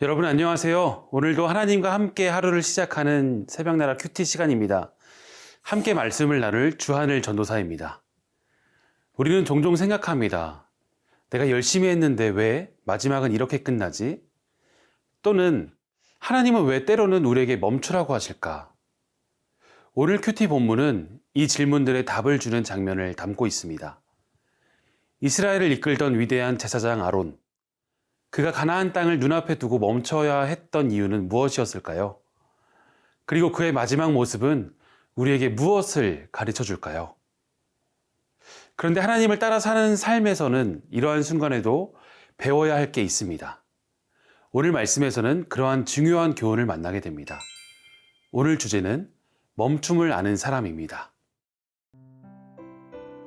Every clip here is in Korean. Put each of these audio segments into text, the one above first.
여러분 안녕하세요. 오늘도 하나님과 함께 하루를 시작하는 새벽나라 큐티 시간입니다. 함께 말씀을 나눌 주하늘 전도사입니다. 우리는 종종 생각합니다. 내가 열심히 했는데 왜 마지막은 이렇게 끝나지? 또는 하나님은 왜 때로는 우리에게 멈추라고 하실까? 오늘 큐티 본문은 이 질문들의 답을 주는 장면을 담고 있습니다. 이스라엘을 이끌던 위대한 제사장 아론, 그가 가나안 땅을 눈앞에 두고 멈춰야 했던 이유는 무엇이었을까요? 그리고 그의 마지막 모습은 우리에게 무엇을 가르쳐 줄까요? 그런데 하나님을 따라 사는 삶에서는 이러한 순간에도 배워야 할 게 있습니다. 오늘 말씀에서는 그러한 중요한 교훈을 만나게 됩니다. 오늘 주제는 멈춤을 아는 사람입니다.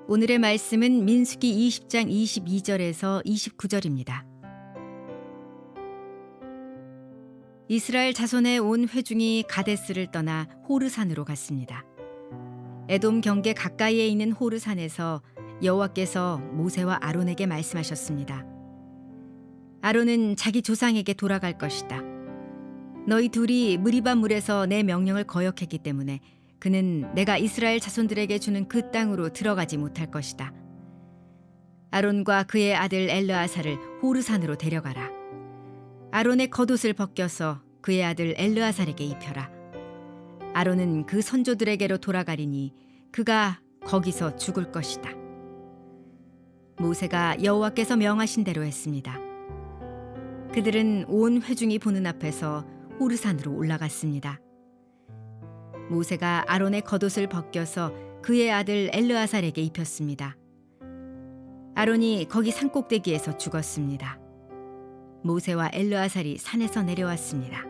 오늘의 말씀은 민수기 20장 22절에서 29절입니다. 이스라엘 자손의 온 회중이 가데스를 떠나 호르산으로 갔습니다. 에돔 경계 가까이에 있는 호르산에서 여호와께서 모세와 아론에게 말씀하셨습니다. 아론은 자기 조상에게 돌아갈 것이다. 너희 둘이 무리바 물에서 내 명령을 거역했기 때문에 그는 내가 이스라엘 자손들에게 주는 그 땅으로 들어가지 못할 것이다. 아론과 그의 아들 엘르아사를 호르산으로 데려가라. 아론의 겉옷을 벗겨서 그의 아들 엘르아살에게 입혀라. 아론은 그 선조들에게로 돌아가리니 그가 거기서 죽을 것이다. 모세가 여호와께서 명하신 대로 했습니다. 그들은 온 회중이 보는 앞에서 호르산으로 올라갔습니다. 모세가 아론의 겉옷을 벗겨서 그의 아들 엘르아살에게 입혔습니다. 아론이 거기 산꼭대기에서 죽었습니다. 모세와 엘르아살이 산에서 내려왔습니다.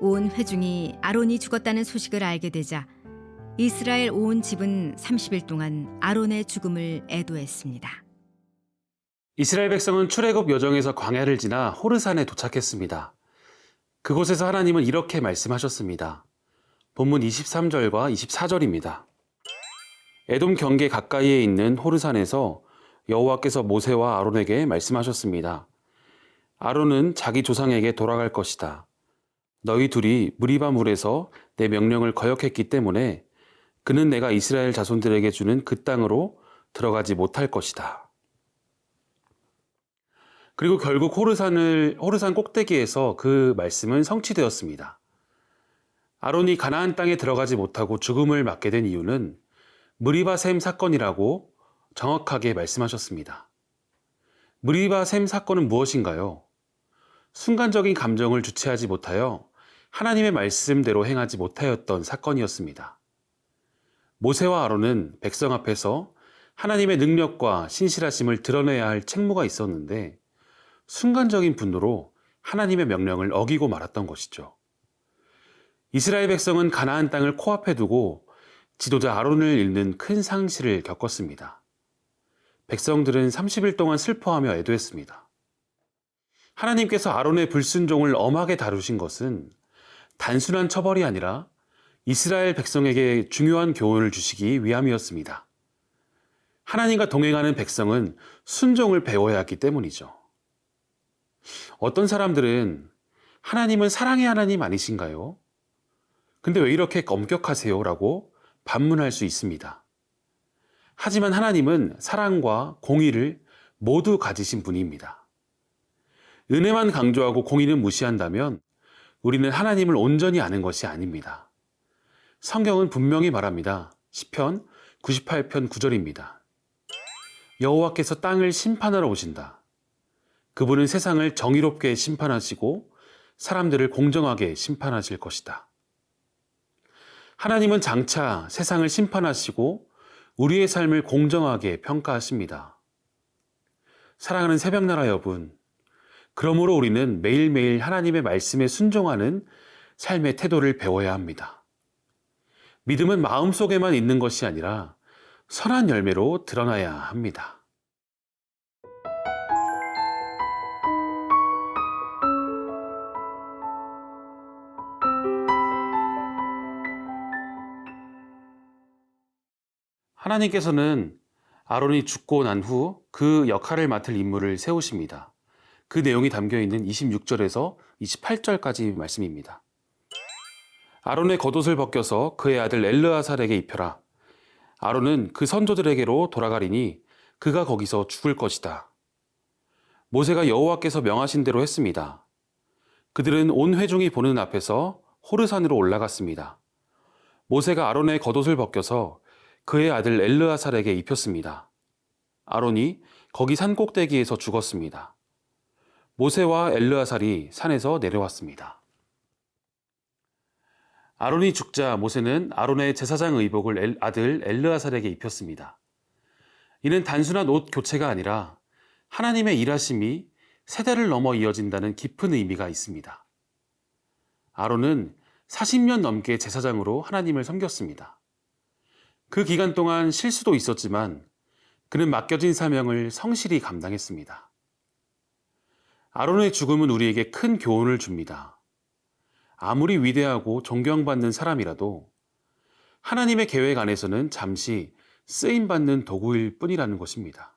온 회중이 아론이 죽었다는 소식을 알게 되자 이스라엘 온 집은 30일 동안 아론의 죽음을 애도했습니다. 이스라엘 백성은 출애굽 여정에서 광야를 지나 호르산에 도착했습니다. 그곳에서 하나님은 이렇게 말씀하셨습니다. 본문 23절과 24절입니다. 에돔 경계 가까이에 있는 호르산에서 여호와께서 모세와 아론에게 말씀하셨습니다. 아론은 자기 조상에게 돌아갈 것이다. 너희 둘이 무리바 물에서 내 명령을 거역했기 때문에 그는 내가 이스라엘 자손들에게 주는 그 땅으로 들어가지 못할 것이다. 그리고 결국 호르산을 호르산 꼭대기에서 그 말씀은 성취되었습니다. 아론이 가나안 땅에 들어가지 못하고 죽음을 맞게 된 이유는 무리바 셈 사건이라고 정확하게 말씀하셨습니다. 무리바 셈 사건은 무엇인가요? 순간적인 감정을 주체하지 못하여 하나님의 말씀대로 행하지 못하였던 사건이었습니다. 모세와 아론은 백성 앞에서 하나님의 능력과 신실하심을 드러내야 할 책무가 있었는데 순간적인 분노로 하나님의 명령을 어기고 말았던 것이죠. 이스라엘 백성은 가나안 땅을 코앞에 두고 지도자 아론을 잃는 큰 상실을 겪었습니다. 백성들은 30일 동안 슬퍼하며 애도했습니다. 하나님께서 아론의 불순종을 엄하게 다루신 것은 단순한 처벌이 아니라 이스라엘 백성에게 중요한 교훈을 주시기 위함이었습니다. 하나님과 동행하는 백성은 순종을 배워야 했기 때문이죠. 어떤 사람들은 하나님은 사랑의 하나님 아니신가요? 근데 왜 이렇게 엄격하세요? 라고 반문할 수 있습니다. 하지만 하나님은 사랑과 공의를 모두 가지신 분입니다. 은혜만 강조하고 공의는 무시한다면 우리는 하나님을 온전히 아는 것이 아닙니다. 성경은 분명히 말합니다. 10편 98편 9절입니다. 여호와께서 땅을 심판하러 오신다. 그분은 세상을 정의롭게 심판하시고 사람들을 공정하게 심판하실 것이다. 하나님은 장차 세상을 심판하시고 우리의 삶을 공정하게 평가하십니다. 사랑하는 새벽나라 여분, 그러므로 우리는 매일매일 하나님의 말씀에 순종하는 삶의 태도를 배워야 합니다. 믿음은 마음속에만 있는 것이 아니라 선한 열매로 드러나야 합니다. 하나님께서는 아론이 죽고 난 후 그 역할을 맡을 인물을 세우십니다. 그 내용이 담겨 있는 26절에서 28절까지 말씀입니다. 아론의 겉옷을 벗겨서 그의 아들 엘르아살에게 입혀라. 아론은 그 선조들에게로 돌아가리니 그가 거기서 죽을 것이다. 모세가 여호와께서 명하신 대로 했습니다. 그들은 온 회중이 보는 앞에서 호르산으로 올라갔습니다. 모세가 아론의 겉옷을 벗겨서 그의 아들 엘르아살에게 입혔습니다. 아론이 거기 산 꼭대기에서 죽었습니다. 모세와 엘르아살이 산에서 내려왔습니다. 아론이 죽자 모세는 아론의 제사장 의복을 엘- 아들 엘르아살에게 입혔습니다. 이는 단순한 옷 교체가 아니라 하나님의 일하심이 세대를 넘어 이어진다는 깊은 의미가 있습니다. 아론은 40년 넘게 제사장으로 하나님을 섬겼습니다. 그 기간 동안 실수도 있었지만 그는 맡겨진 사명을 성실히 감당했습니다. 아론의 죽음은 우리에게 큰 교훈을 줍니다. 아무리 위대하고 존경받는 사람이라도 하나님의 계획 안에서는 잠시 쓰임받는 도구일 뿐이라는 것입니다.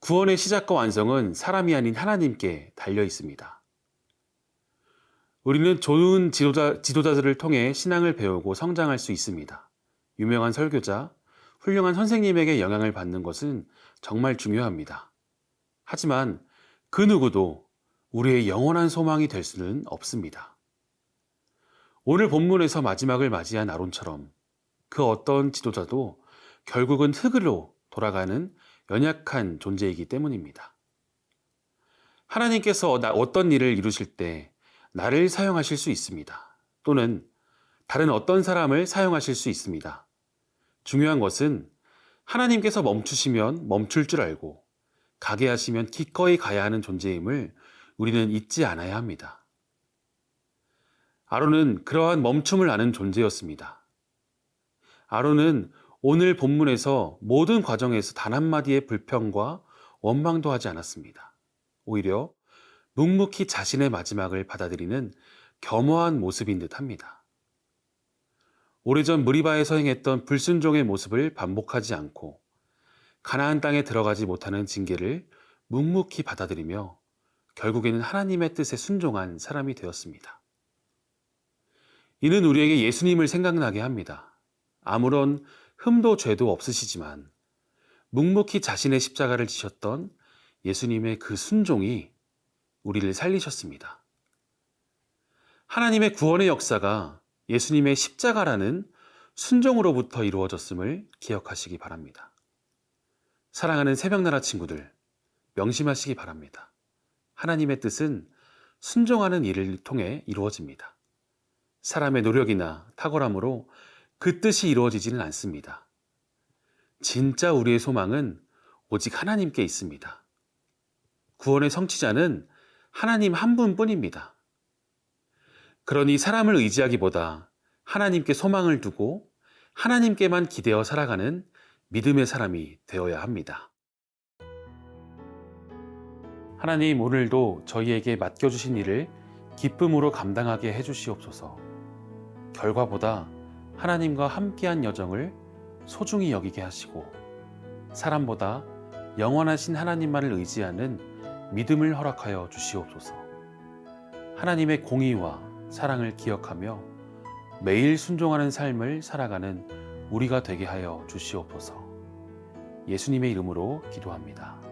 구원의 시작과 완성은 사람이 아닌 하나님께 달려 있습니다. 우리는 좋은 지도자, 지도자들을 통해 신앙을 배우고 성장할 수 있습니다. 유명한 설교자, 훌륭한 선생님에게 영향을 받는 것은 정말 중요합니다. 하지만 그 누구도 우리의 영원한 소망이 될 수는 없습니다. 오늘 본문에서 마지막을 맞이한 아론처럼 그 어떤 지도자도 결국은 흙으로 돌아가는 연약한 존재이기 때문입니다. 하나님께서 나- 어떤 일을 이루실 때 나를 사용하실 수 있습니다. 또는 다른 어떤 사람을 사용하실 수 있습니다. 중요한 것은 하나님께서 멈추시면 멈출 줄 알고 가게 하시면 기꺼이 가야 하는 존재임을 우리는 잊지 않아야 합니다. 아론은 그러한 멈춤을 아는 존재였습니다. 아론은 오늘 본문에서 모든 과정에서 단 한마디의 불평과 원망도 하지 않았습니다. 오히려 묵묵히 자신의 마지막을 받아들이는 겸허한 모습인 듯 합니다. 오래전 무리바에서 행했던 불순종의 모습을 반복하지 않고 가나안 땅에 들어가지 못하는 징계를 묵묵히 받아들이며 결국에는 하나님의 뜻에 순종한 사람이 되었습니다. 이는 우리에게 예수님을 생각나게 합니다. 아무런 흠도 죄도 없으시지만 묵묵히 자신의 십자가를 지셨던 예수님의 그 순종이 우리를 살리셨습니다. 하나님의 구원의 역사가 예수님의 십자가라는 순종으로부터 이루어졌음을 기억하시기 바랍니다. 사랑하는 새벽나라 친구들, 명심하시기 바랍니다. 하나님의 뜻은 순종하는 일을 통해 이루어집니다. 사람의 노력이나 탁월함으로 그 뜻이 이루어지지는 않습니다. 진짜 우리의 소망은 오직 하나님께 있습니다. 구원의 성취자는 하나님 한 분뿐입니다. 그러니 사람을 의지하기보다 하나님께 소망을 두고 하나님께만 기대어 살아가는 믿음의 사람이 되어야 합니다. 하나님 오늘도 저희에게 맡겨주신 일을 기쁨으로 감당하게 해주시옵소서. 결과보다 하나님과 함께한 여정을 소중히 여기게 하시고 사람보다 영원하신 하나님만을 의지하는 믿음을 허락하여 주시옵소서. 하나님의 공의와 사랑을 기억하며 매일 순종하는 삶을 살아가는 우리가 되게 하여 주시옵소서. 예수님의 이름으로 기도합니다.